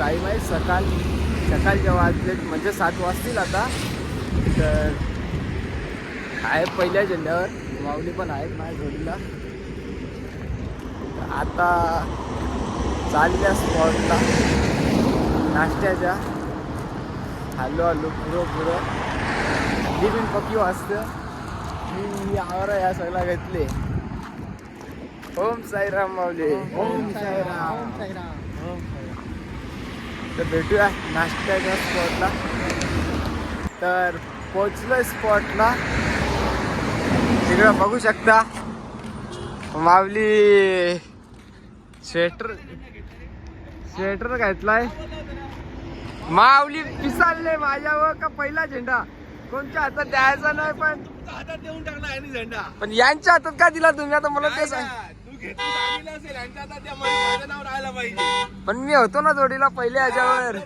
Time आहे सकाळ सकाळच्या वाजले म्हणजे सात वाजतील आता. तर आहे पहिल्या झेंड्यावर. माऊली पण आहेत माझ्या जोडीला. आता चालल्या स्पॉटला नाश्त्याच्या हॅलो हॅलो पुरं पुरं. पण पकी वाजतं. मी आवर या सगळा घेतले. ओम साईराम माऊली. ओम साईराम. तर भेटूया नाश्त्याच्या स्पॉटला तर पोचलोय स्पॉटला तिकडं बघू शकता माऊली स्वेटर स्वेटर घातलाय. माऊली पिसालले माझ्यावर का पहिला झेंडा? कोणत्या हातात द्यायचा नाही पण हातात देऊन टाकला झेंडा. पण यांच्या हातात का दिला तुम्ही? आता मला ते सांग. पण मी होतो ना जोडीला पहिल्या ह्याच्यावर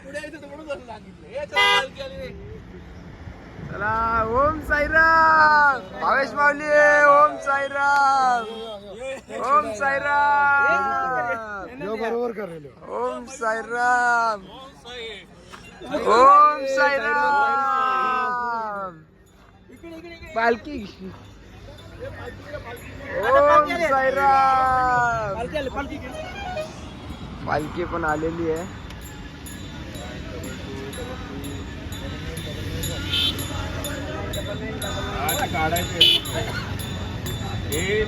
चला ओम साईराम. भावेश माऊली ओम साईराम. ओम साईराम. बरोबर करेलो ओम साईराम. ओम साईराम पालखी ओम साईराम। पालखी पण आलेली आहे काढायचे हे।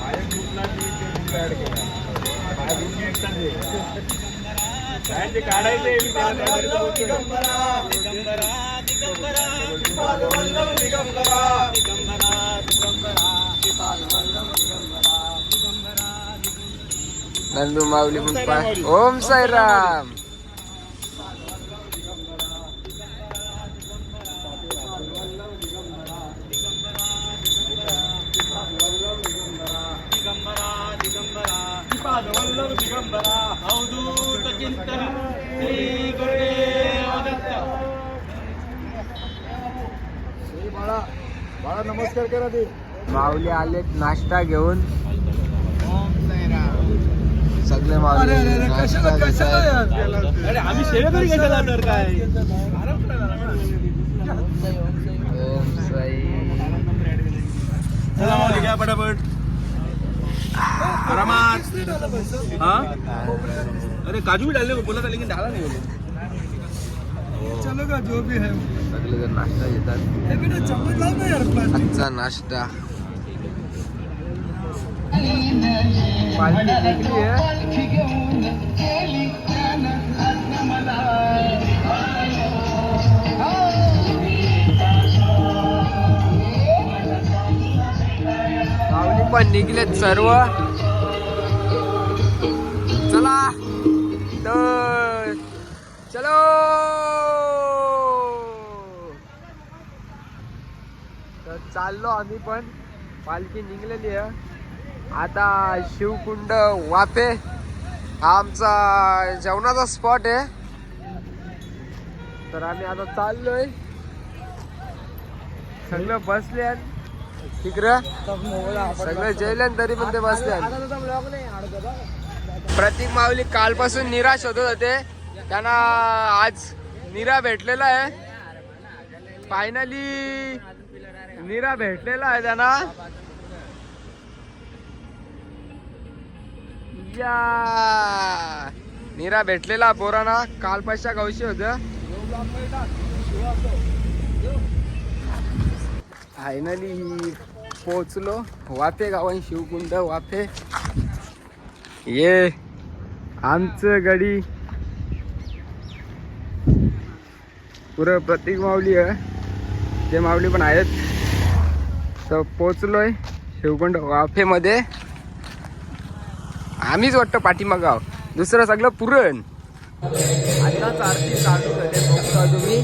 माझ्या ग्रुपला नंदू माऊली पण पा- ओम साईराम. बाळा बाळा नमस्कार करा ते. माऊली आले नाश्ता घेऊन. सगळे माऊली नाश्ता घेत आहेत. अरे आम्ही कशाला तर काय? ओम साई. चला माऊली घ्या पटापट. आरामात. हा? अरे काजू भी डालने को बोला था लेकिन डाला नहीं बोले चलो का जो भी है. जण नाश्ता चम्मच ना यार आजचा नाश्ता. पालखी निघली पण निघलेत सर्व. चला. तर चलो. तर चाललो आम्ही पण. पालखी निघलेली आहे. आता शिवकुंड वापे हा आमचा जेवणाचा स्पॉट आहे. तर आम्ही आता चाललोय. सगळं बसले तिकडं सगळं जेवल्यान तरी पण ते बसले प्रतीक माऊली कालपासून निराश होत होते. त्यांना आज निरा भेटलेला आहे. फायनली निरा भेटलेला आहे त्यांना. या! निरा भेटलेला पोरांना. काल पैसा गावशी होत. फायनली पोचलो वाफे गावन शिवकुंड वाफे. ये आमचं गडी. पुरं प्रतीक माऊली आहे. ते माऊली पण आहेत. तर पोचलोय शिवकुंड वाफेमध्ये. आम्हीच वाटतं पाठीमागाव दुसरं सगळं पुरण. आताच आरती चालू झाले बघता तुम्ही.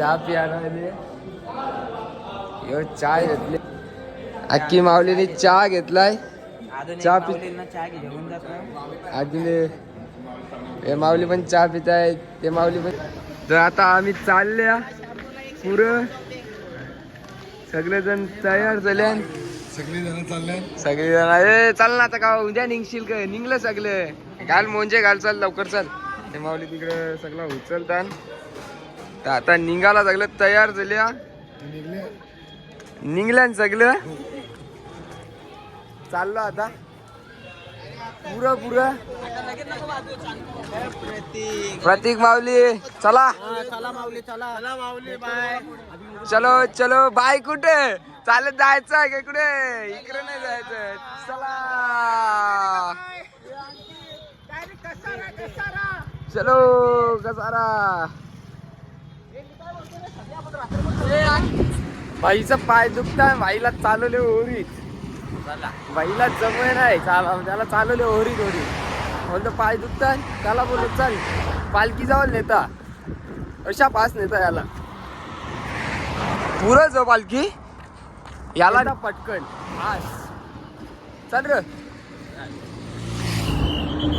चहा पियाला यो चहा घेतली. अक्की माऊलीने चहा घेतलाय. चहा हे माऊली पण चहा पित आहे ते माऊली पण तर आता आम्ही चालल्या पुरं सगळेजण तयार झाले. सगळे जण चालले. सगळे जण ए चाल ना आता का उद्या निघशील काय निघलं सगळे. घाल मोंजे घाल चल लवकर चल. ते माऊली तिकडे सगळं उचलतात. तर आता निघाला सगळं तयार झाल्या. निघले निघल्या न सगळं. चाललो आता. पुरं पुरं. प्रतीक माऊली चला. चलो चलो बाय कुठे? चालत जायचं आहे का इकडे? इकडे नाही जायचं चला. चलो कसारा. बाईचा पाय दुखताय बाईला चालवले ओरीत बाईला जमय नाही चाला त्याला चालवले ओरीत ओरी बोलतो पाय दुखताय? त्याला बोलत चाल. पालखी जावं नेता. अशा पास नेता याला. पुरं जाऊ पालखी? याला ना पटकन. पास. चल र.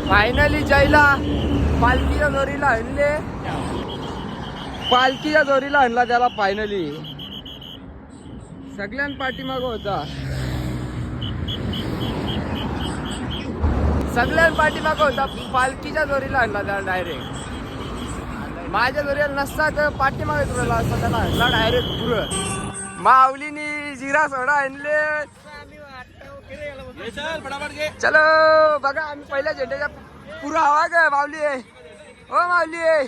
फायनली जयला. पालखीच्या जोरीला आणले. पालखीच्या जोरीला आणला त्याला फायनली सगळ्यां पाठीमाग होता. सगळ्यां पाठीमाग होता पालखीच्या जोरीला आणला त्याला डायरेक्ट माझ्या जोरीला नसता तर पाठीमागे तुला असता त्याला आणला डायरेक्ट पुरं माऊलीनी जिरा सोडा आणले. चलो बघा आम्ही पहिल्या झेंड्याच्या पुरा हवा ग माऊली. ओ माऊली.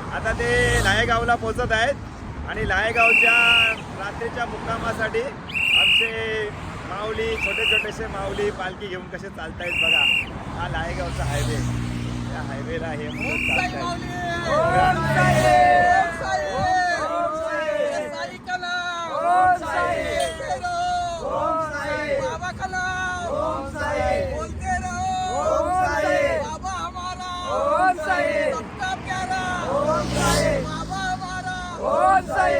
आता ते लाहेगावला पोहोचत आहेत. आणि लाहेगावच्या रात्रीच्या मुक्कामासाठी आमचे माऊली छोटे छोटेसे माऊली पालखी घेऊन कसे चालतायत बघा. हा लाहेगावचा हायवे त्या हायवेला हे ओम साई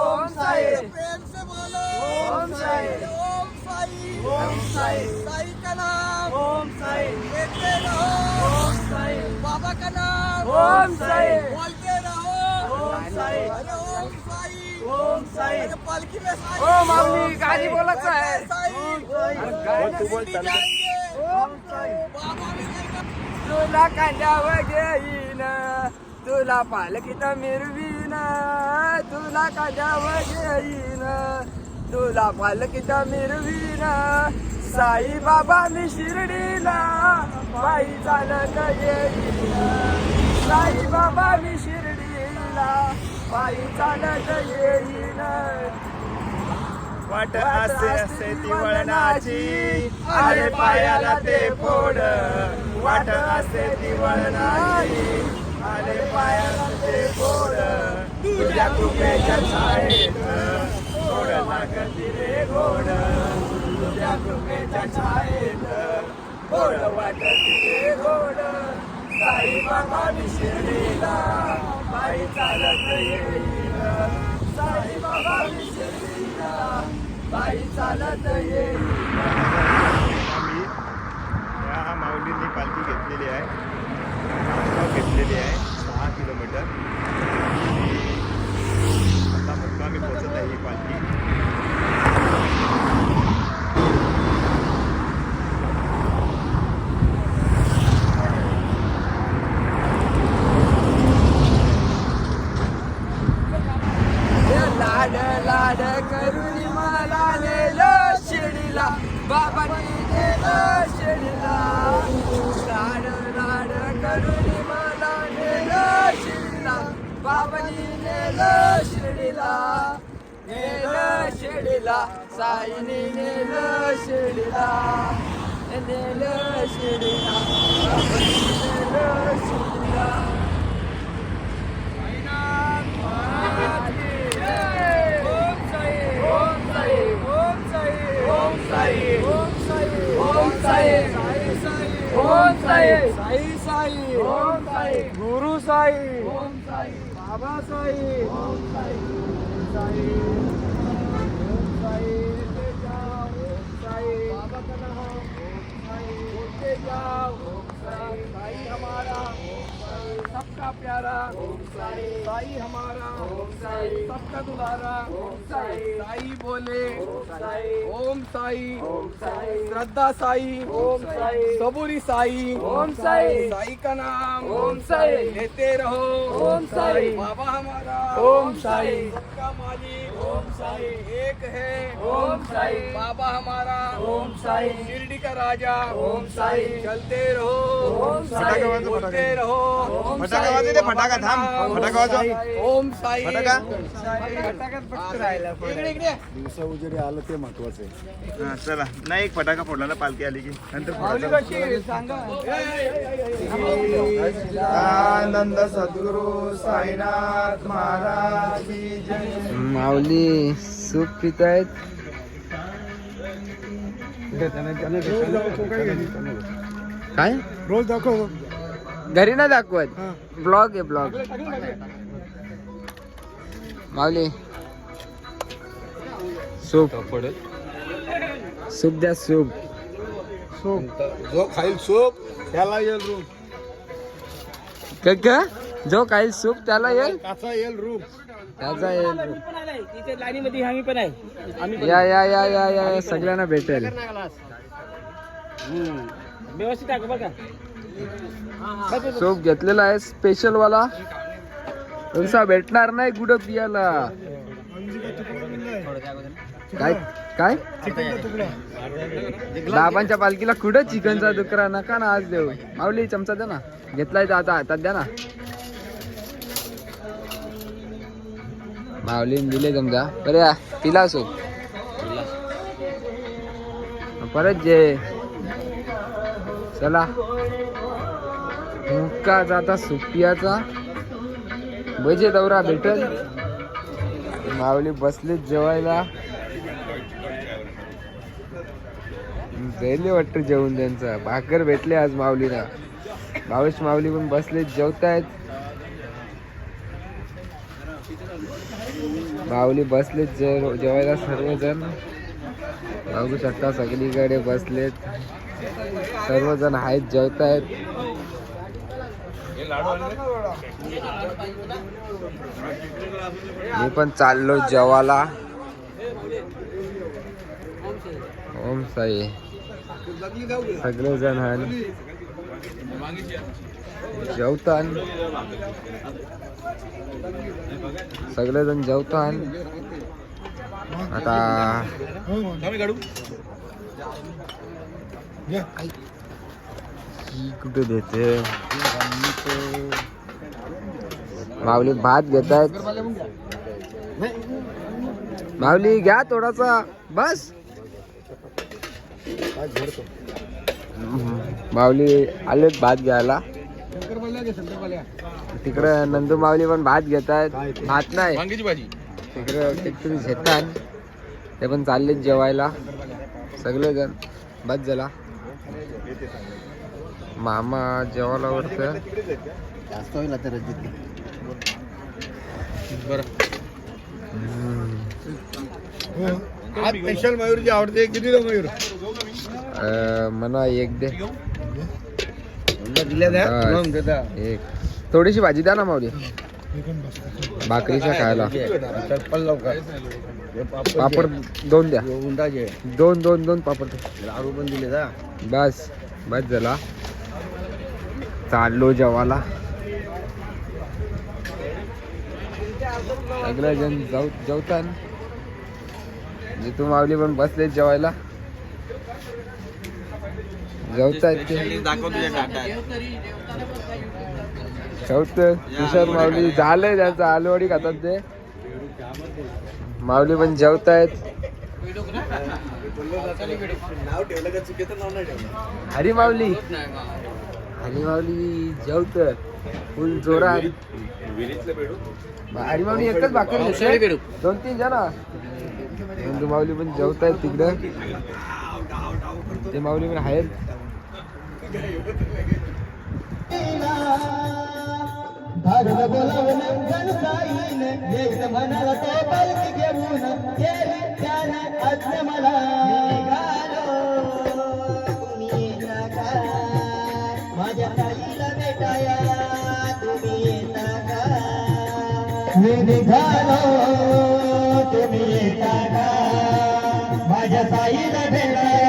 ओम साई प्रेम से बोलो ओम साई ओम साई ओम साई साई का नाम ओम साई लेते रहो ओम साई बाबा का नाम ओम साई बोलते रहो ओम साई अरे ओम साई ओम साई अरे पालकी में साई ओ माऊली गाणी बोलायचं आहे साई तू बोल चालू. ओम साई बाबा भी तुला कांद्यावर घेईन तुला पालखीत मिरवीन तुला कांद्यावर घेईन तुला पालखीत मिरवीन साई बाबा मी शिर्डीला बाई चालत येईन. साई बाबा मी शिर्डीला बाई चालत येईन. वाट असे असे ती वळणाची. आले पायाला ते फोड. वाट असे ती वळणाची. आणि पायाचे ते तुझ्या कृपेच्या छायेत गोड लागती रे गोड तुझ्या कृपेच्या छायेत गोड वाटती रे गोड साई बाबा मी बाई चालत येईल. साई बाबा मी बाई चालत येईल. आम्ही या माऊलींनी पालखी घेतलेली आहे. घेतलेली आहे सहा किलोमीटर. आता मुक्कामी पोचत आहे ही पालखी लाड लाड करून मला नेलो शिडीला बाबांनी नेलो शिडीला लाड लाड करून मला नेलो शिडीला बाबांनी नेलो नेलं शिर्डीला नेलं शिर्डीला साईने नेलं शिर्डीला नेलं शिर्डीला नेलं शिर्डीला साईनाथ महाराज की जय. ओम साई ओम साई ओम साई ओम साई ओम साई ओम साई साई साई ओम साई साई ओम साई गुरु साई ओम साई बाबा साई साई साई ओम साई लेते जाओ ओम साई हमारा सबका प्यारा साई हमारा सबका दुलारा साई बोले ओम साई श्रद्धा साई ओम साई सबुरी साई ओम साई साई का नाम ओम साई लेते रहो ओम साई बाबा हमारा ओम साई साई एक है। ओम साई। बाबा हमारा। ओम साई। शिरडी का राजा। ओम साई। चलते रहो। ओम साई। बोलते रहो। फटाका वाजू दे, फटाका थांब. फटाका. ओम साई। फटाका? इकडे इकडे. दिवसा उजेडी आलं ते महत्वाचं आहे. हा, चला. नाही एक फटाका फोडला ना पालखी आली की नंतर सांगा. आनंद सद्गुरु साईनाथ महाराज की जय. माऊली. सूप पित आहेत काय रोज दाखव. घरी नाही दाखवत. ब्लॉग आहे ब्लॉग. माऊली. सूप सूप द्या सूप जो खाईल सोप त्याला येईल रूम काय का जो काही सूप त्याला येईल? येईल रूम त्याचा या लाईनीमध्ये आम्ही पण आहे. या या या या या सगळ्यांना भेटेल. व्यवस्थित बघा घेतलेला आहे स्पेशल वाला तुमचा भेटणार नाही गुड पियाला काय काय? बाबांच्या पालखीला कुठं चिकनचा दुकरा नका ना आज देऊ. माऊली चमचा द्या ना. घेतलाय तर आता हातात द्या ना. माऊलीने दिले समजा बरे पिला सूप परत जे. चला. मुक्का जाता सुपियाचा. बजे दौरा भेटल. माऊली बसले जेवायला. जायले वाटतं जेवण त्यांचं. भाकर भेटले आज माऊलीला. भावेश माऊली पण बसले जेवतायत. माऊली बसलेत जे जेवायला सर्वजण. बघू शकता सगळीकडे बसलेत. सर्वजण आहेत जेवतायत. मी पण चाललो जेवाला ओम साई. सगळेजण हन जेवतान सगळेजण जेवतान आता ही कुठे देते? माऊली भात घेत आहेत माऊली घ्या थोडासा बस. माऊली आलेत भात घ्यायला. तिकडे नंदू माऊली पण भात घेत आहेत भात नाही. तिकडे कितीतरी घेतात. ते पण चाललेत जेवायला. सगळेजण बस झाला मामा जेवायला वरतं जास्त होईल आता रजित आज स्पेशल मयूर जी आवडते. किती मयूर? मना एक दे. एक. थोडीशी भाजी द्या ना माऊली. भाकरीच्या खायला. पापड दोन द्या. दोन दोन दोन पापड. लाडू पण दिले जा. बस. बस झाला चाललो जेवाला सगळे जण जाऊ जेवतान. जिथून माऊली पण बसले जेवायला. जेवतायत ते. दाखव तुझ्या चौथं तुषार माऊली झालंय त्यांचं आलूवाडी खातात ते. माऊली पण जेवतायत नाव ठेवलं का चुकीचं नाव नाही ठेवलं हरी माऊली. हरी माऊली जेवत फुल जोरात. हरी माऊली एकच भाकर घेते दोन तीन जण. नंदू माऊली पण जेवतायत तिकडं. ते माऊली पण आहेत. धाडलं बोलावून गणसाईन एक म्हणाला तो पालखी घेऊन. केली त्यानं आज्ञा मला. निघालो. तुम्ही माझ्या ताईला भेटाया. तुम्ही येता का मी निघालो. तुम्ही येता का माझ्या ताईला भेटाया.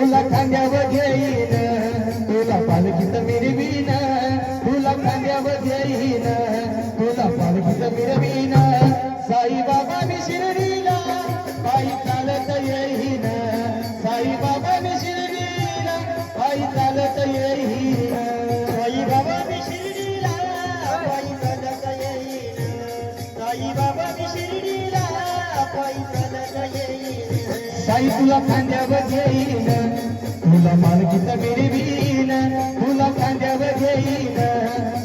तुला खांद्यावर घेईन तुला पालखीत मिरवीन तुला खांद्यावर घेईन तुला पालखीत मिरवीन. तुला खांद्यावर घेईन तुला मालकीचा मिरवीन तुला खांद्यावर घेईन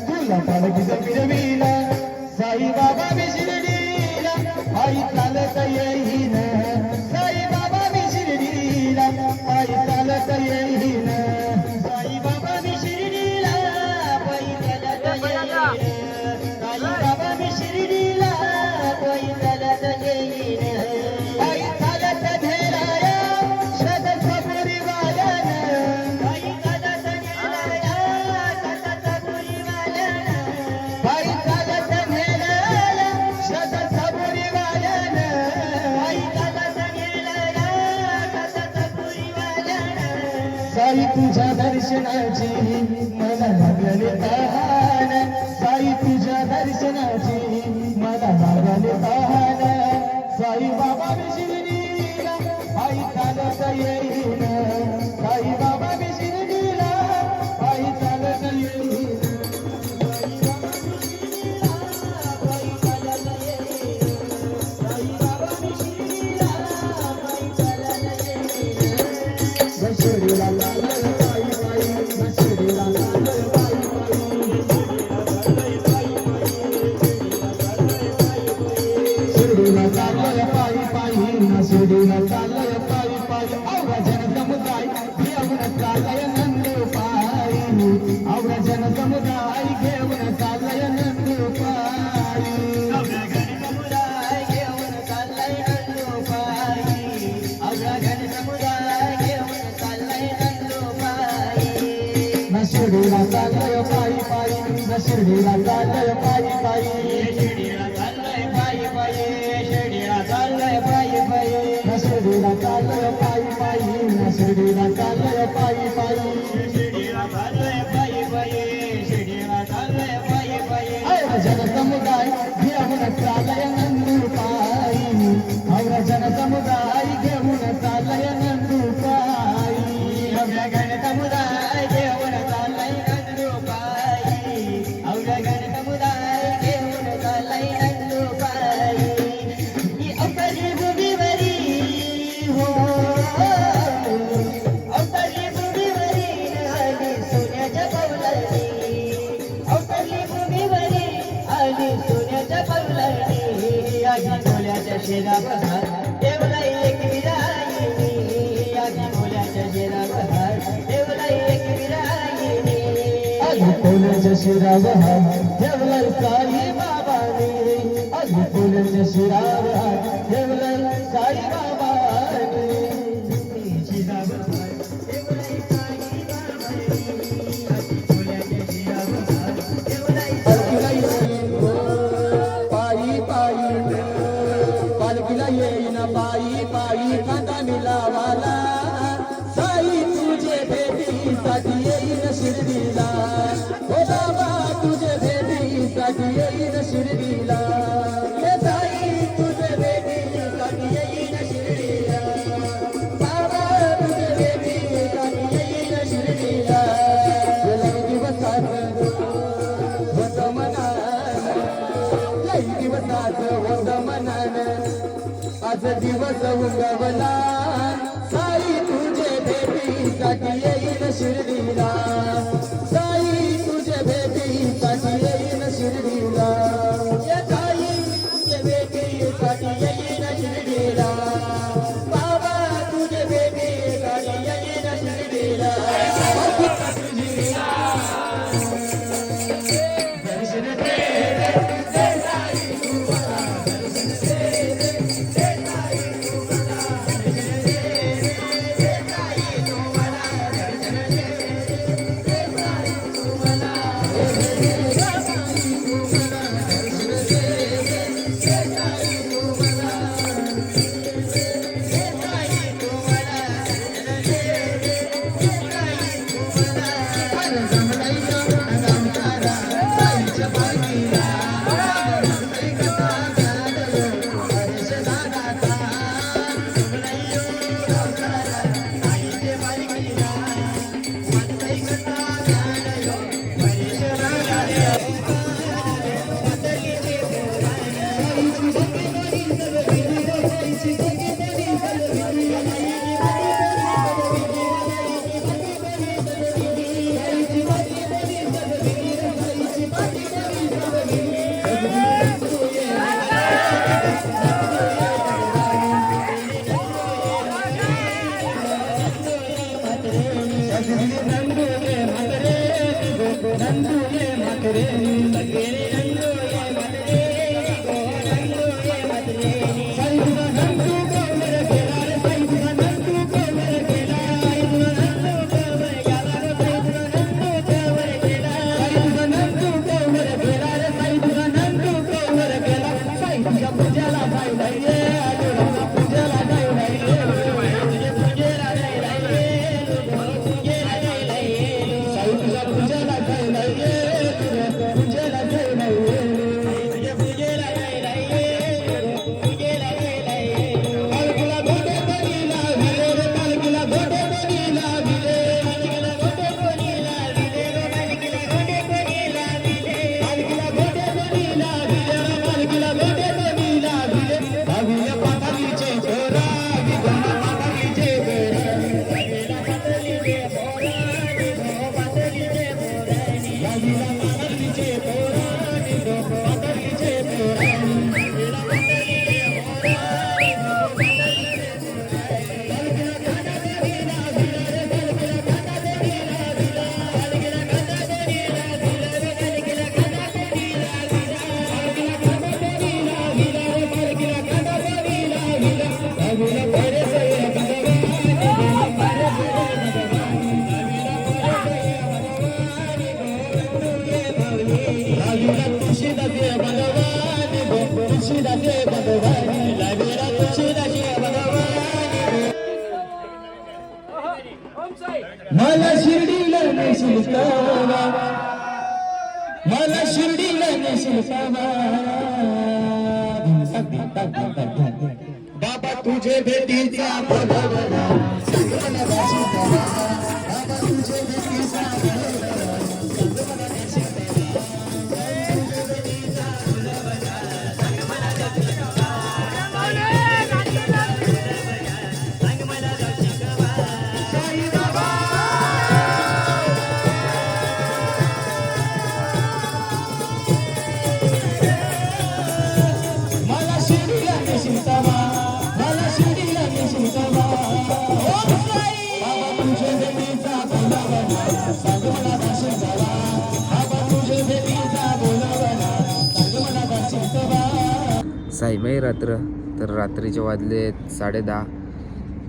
तुला मालकीचा मिरवीन साई बाबा मी शिर्डीला आई चालत येईन साई बाबा मी शिर्डीला आई चालत येईन साई बाबा मी शिर्डीला पायी चालत येईन साई तुझ्या दर्शनाची मला लागले तहान. साई तुझ्या दर्शनाची मला लागले तहान. साई बाबा मी आई चालत येईन. साई बाबा मी आई चालत येईन. La la la la पायी पायी शिरावा देवलर साई बाबा नी अली फुलन शिरावा देवलर साई बाबा गवला साई तुझे बेबी साठी येईल शिर्डीला साई तुझे बेबी साठी रात्र. तर रात्रीचे वाजले साडे दहा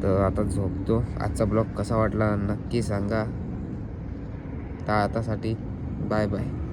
तर आता झोपतो. आजचा ब्लॉग कसा वाटला नक्की सांगा. तर आतासाठी बाय बाय.